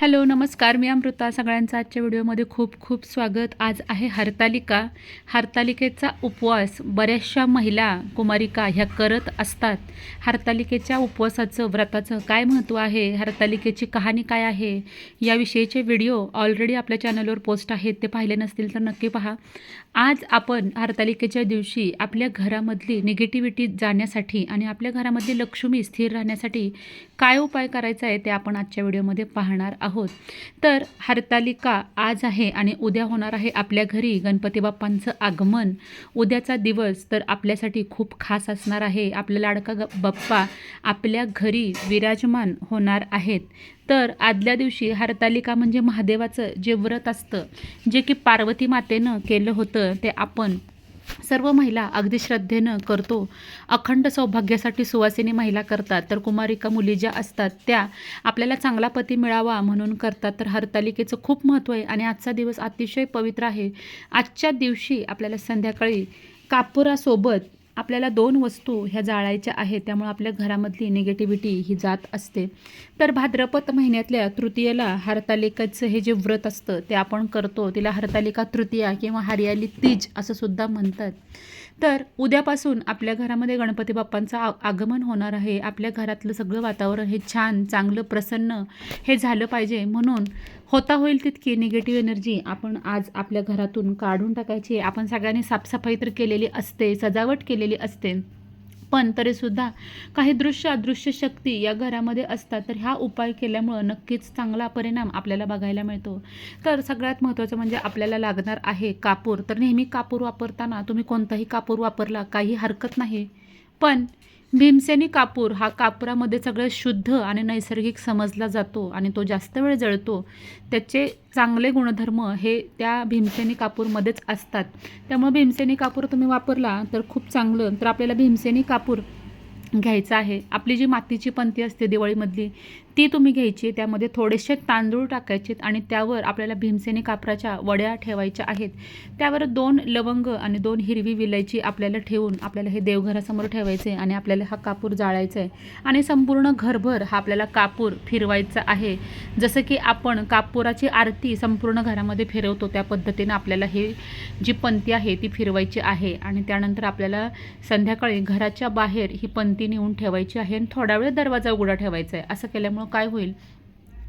Hello नमस्कार. मी अमृता. सगळ्यांचं आजच्या व्हिडिओमध्ये खूप खूप स्वागत. आज आहे हरतालिका. हरतालिकेचा उपवास बऱ्याचशा महिला कुमारिका ह्या करत असतात. हरतालिकेच्या उपवासाचं व्रताचं काय महत्त्व आहे? हरतालिकेची कहाणी काय आहे? याविषयीचे व्हिडिओ ऑलरेडी आपल्या चॅनलवर पोस्ट आहेत. ते पाहिले नसतील तर नक्की पहा. आज आपण हरतालिकेच्या दिवशी आपल्या घरामधली निगेटिव्हिटी जाण्यासाठी आणि आपल्या घरामधली लक्ष्मी स्थिर राहण्यासाठी काय उपाय करायचा आहे ते आपण आजच्या व्हिडिओमध्ये पाहणार आहोत. तर हरतालिका आज आहे आणि उद्या होणार आहे आपल्या घरी. गणपती बाप्पांचं आगमन उद्याचा दिवस तर आपल्यासाठी खूप खास असणार आहे. आपल्या लाडका बाप्पा आपल्या घरी विराजमान होणार आहेत. तर आदल्या दिवशी हरतालिका म्हणजे महादेवाचं जे व्रत असतं जे की पार्वती मातेनं केलं होतं ते आपण सर्व महिला अगदी श्रद्धेनं करतो. अखंड सौभाग्यासाठी सुवासिनी महिला करतात. तर कुमारिका मुली ज्या असतात त्या आपल्याला चांगला पती मिळावा म्हणून करतात. तर हरतालिकेचं खूप महत्त्व आहे आणि आजचा दिवस अतिशय पवित्र आहे. आजच्या दिवशी आपल्याला संध्याकाळी कापुरासोबत आपल्याला दोन वस्तू ह्या जाळायच्या आहेत त्यामुळे आपल्या घरामधली निगेटिव्हिटी ही जात असते. तर भाद्रपद महिन्यातल्या तृतीयेला हरतालिकाचं हे जे व्रत असतं ते आपण करतो. तिला हरतालिका तृतीया किंवा हरियाली तीज असं सुद्धा म्हणतात. तर उद्यापासून आपल्या घरामध्ये गणपती बाप्पांचं आ आगमन होणार आहे. आपल्या घरातलं सगळं वातावरण हे छान चांगलं प्रसन्न हे झालं पाहिजे. म्हणून होता होईल तितकी निगेटिव्ह एनर्जी आपण आज आपल्या घरातून काढून टाकायची आपण सगळ्यांनी साफसफाई तर केलेली असते सजावट केलेली असते. पण तरीसुद्धा काही दृश्य अदृश्य शक्ती या घरामध्ये असतात तर ह्या उपाय केल्यामुळं नक्कीच चांगला परिणाम आपल्याला बघायला मिळतो. तर सगळ्यात महत्त्वाचं म्हणजे आपल्याला लागणार आहे कापूर. तर नेहमी कापूर वापरताना तुम्ही कोणताही कापूर वापरला काही हरकत नाही. पण भीमसेनी कापूर हा कापुरामध्ये सगळं शुद्ध आणि नैसर्गिक समजला जातो आणि तो जास्त वेळ जळतो. त्याचे चांगले गुणधर्म हे त्या भीमसेनी कापूरमध्येच असतात. त्यामुळे भीमसेनी कापूर तुम्ही वापरला तर खूप चांगलं. तर आपल्याला भीमसेनी कापूर घ्यायचं आहे. आपली जी मातीची पंती असते दिवाळीमधली ती तुम्ही घ्यायची त्यामध्ये थोडेसे तांदूळ टाकायचे आणि त्यावर आपल्याला भीमसेनी कापराच्या वड्या ठेवायच्या आहेत. त्यावर दोन लवंग आणि दोन हिरवी विलायची आपल्याला ठेवून आपल्याला हे देवघरासमोर ठेवायचे आणि आपल्याला हा कापूर जाळायचा आहे आणि संपूर्ण घरभर हा आपल्याला कापूर फिरवायचा आहे. जसं की आपण कापुराची आरती संपूर्ण घरामध्ये फिरवतो त्या पद्धतीनं आपल्याला हे जी पंती आहे ती फिरवायची आहे. आणि त्यानंतर आपल्याला संध्याकाळी घराच्या बाहेर ही पंती नेऊन ठेवायची आहे आणि थोडा वेळ दरवाजा उघडा ठेवायचा आहे असं केल्यामुळे काय होईल?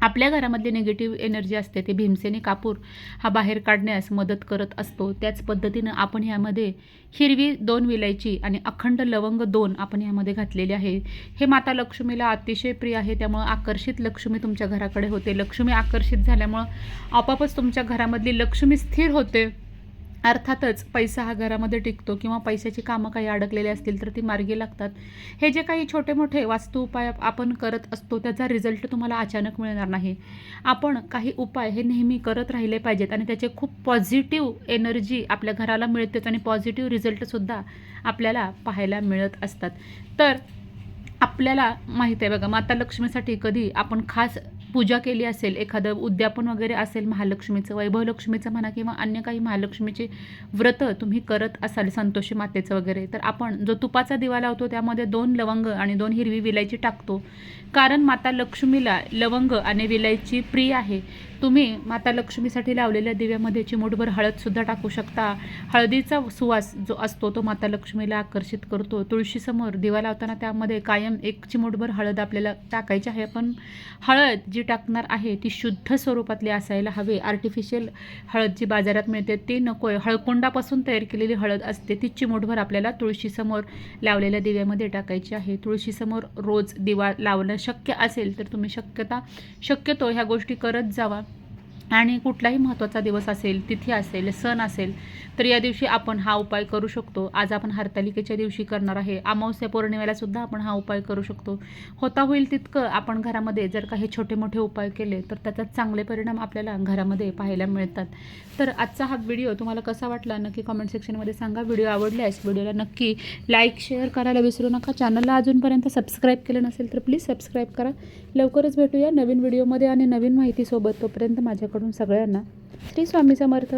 आपल्या घरामधली निगेटिव्ह एनर्जी असते ते भीमसेनी कापूर हा बाहेर काढण्यास मदत करत असतो. त्याच पद्धतीनं आपण ह्यामध्ये हिरवी दोन विलायची आणि अखंड लवंग दोन आपण ह्यामध्ये घातलेले आहे. हे माता लक्ष्मीला अतिशय प्रिय आहे. त्यामुळं आकर्षित लक्ष्मी तुमच्या घराकडे होते. लक्ष्मी आकर्षित झाल्यामुळं आपापच तुमच्या घरामधली लक्ष्मी स्थिर होते. अर्थातच पैसा हा घरामध्ये टिकतो किंवा पैशाची कामं काही अडकलेली असतील तर ती मार्गी लागतात. हे जे काही छोटे मोठे वास्तू उपाय आपण करत असतो त्याचा रिझल्ट तुम्हाला अचानक मिळणार नाही. आपण काही उपाय हे नेहमी करत राहिले पाहिजेत आणि त्याचे खूप पॉझिटिव्ह एनर्जी आपल्या घराला मिळतेच आणि पॉझिटिव्ह रिझल्टसुद्धा आपल्याला पाहायला मिळत असतात. तर आपल्याला माहीत आहे बघा माता लक्ष्मीसाठी कधी आपण खास पूजा केली असेल एखादं उद्यापन वगैरे असेल महालक्ष्मीचं वैभवलक्ष्मीचं म्हणा किंवा अन्य काही महालक्ष्मीचे व्रतं तुम्ही करत असाल संतोषी मातेचं वगैरे तर आपण जो तुपाचा दिवा लावतो त्यामध्ये दोन लवंग आणि दोन हिरवी विलायची टाकतो. कारण माता लक्ष्मीला लवंग आणि विलायची प्रिय आहे. तुम्ही माता लक्ष्मीसाठी लावलेल्या दिव्यामध्ये चिमूटभर हळदसुद्धा टाकू शकता. हळदीचा सुवास जो असतो तो माता लक्ष्मीला आकर्षित करतो. तुळशीसमोर दिवा लावताना त्यामध्ये कायम एक चिमूटभर हळद आपल्याला टाकायची आहे. पण हळद जी टाकणार आहे ती शुद्ध स्वरूपातली असायला हवे. आर्टिफिशियल हळद जी बाजारात मिळते ती नको आहे हळकुंडापासून तयार केलेली हळद असते ती चिमूटभर आपल्याला तुळशीसमोर लावलेल्या दिव्यामध्ये टाकायची आहे. तुळशीसमोर रोज दिवा लावणं शक्य असेल तर तुम्ही शक्यता शक्यतो ह्या गोष्टी करत जावा. आणि कुठलाही महत्त्वाचा दिवस असेल तिथी असेल सण असेल तर या दिवशी आपण हा उपाय करू शकतो. आज आपण हरतालिकेच्या दिवशी करणार आहे. अमावस्या पौर्णिमेला सुद्धा आपण हा उपाय करू शकतो. होता होईल तितकं आपण घरामध्ये जर काही छोटे मोठे उपाय केले तर त्याचा चांगले परिणाम आपल्याला घरामध्ये पाहायला मिळतात. तर आजचा हा व्हिडिओ तुम्हाला कसा वाटला नक्की कमेंट सेक्शनमध्ये सांगा. व्हिडिओ आवडल्यास व्हिडिओला नक्की लाईक शेअर करायला विसरू नका. चॅनलला अजूनपर्यंत सबस्क्राईब केलं नसेल तर प्लीज सबस्क्राईब करा. लवकरच भेटूया नवीन व्हिडिओमध्ये आणि नवीन माहितीसोबत. तोपर्यंत माझ्या माझ्याकडून सगळ्यांना. श्री स्वामी समर्थ.